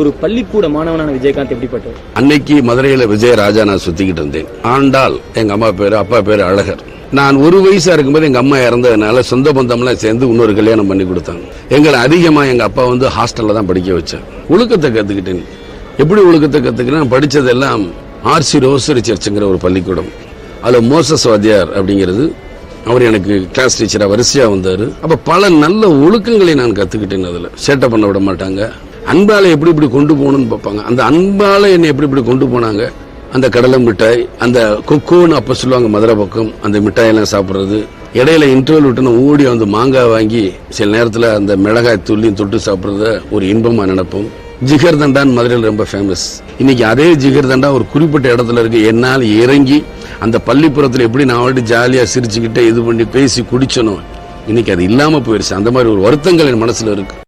ஒரு பள்ளிக்கூட மாணவனான விஜயகாந்த் எப்படிப்பட்டவர்? அன்னைக்கு மதுரையில விஜயராஜா நான் சுத்திக்கிட்டு இருந்தேன். ஆண்டாள் எங்க அம்மா பேரு அப்பா பேரு அழகர். நான் ஒரு வயசா இருக்கும்போது எங்க அம்மா இறந்ததுனால சொந்த பந்தம்லாம் சேர்ந்து இன்னொரு கல்யாணம் பண்ணி கொடுத்தாங்க. எங்களை அதிகமா எங்க அப்பா வந்து ஹாஸ்டல்ல தான் படிக்க வச்சேன் ஒழுக்கத்தை கத்துக்கிட்டேன். எப்படி ஒழுக்கத்தை கத்துக்கிறேன் படிச்சதெல்லாம் ஆர்சி ரோசரி சர்ச்சுங்கிற ஒரு பள்ளிக்கூடம். அதுல மோசஸ் வாத்தியார் அப்படிங்கிறது அவர் எனக்கு கிளாஸ் டீச்சராக வரிசையாக வந்தார். அப்போ பல நல்ல ஒழுக்கங்களை நான் கற்றுக்கிட்டேன் அதில். சேட்டை பண்ண விட மாட்டாங்க. அன்பால எப்படி இப்படி கொண்டு போகணும்னு பார்ப்பாங்க. அந்த அன்பால என்னை எப்படி இப்படி கொண்டு போனாங்க? அந்த கடலை மிட்டாய் அந்த கொக்கோன்னு அப்ப சொல்லுவாங்க மதுரை பக்கம் அந்த மிட்டாயெல்லாம் சாப்பிடுறது. இடையில இன்டர்வல் விட்டு ஓடி வந்து மாங்காய் வாங்கி சில நேரத்தில் அந்த மிளகாய் துள்ளியும் தொட்டு சாப்பிட்றத ஒரு இன்பமாக நினைப்போம். ஜிகர் தண்டான் மதுரையில் ரொம்ப ஃபேமஸ் இன்னைக்கு அதே ஜிகர் தண்டா ஒரு குறிப்பிட்ட இடத்துல இருக்கு. என்னால் இறங்கி அந்த பள்ளிப்புறத்தில் எப்படி நான் வந்துட்டு ஜாலியாக சிரிச்சுக்கிட்டே இது பண்ணி பேசி குடிச்சனும் இன்னைக்கு அது இல்லாமல் போயிடுச்சு அந்த மாதிரி ஒரு வருத்தங்கள் என் மனசில் இருக்குது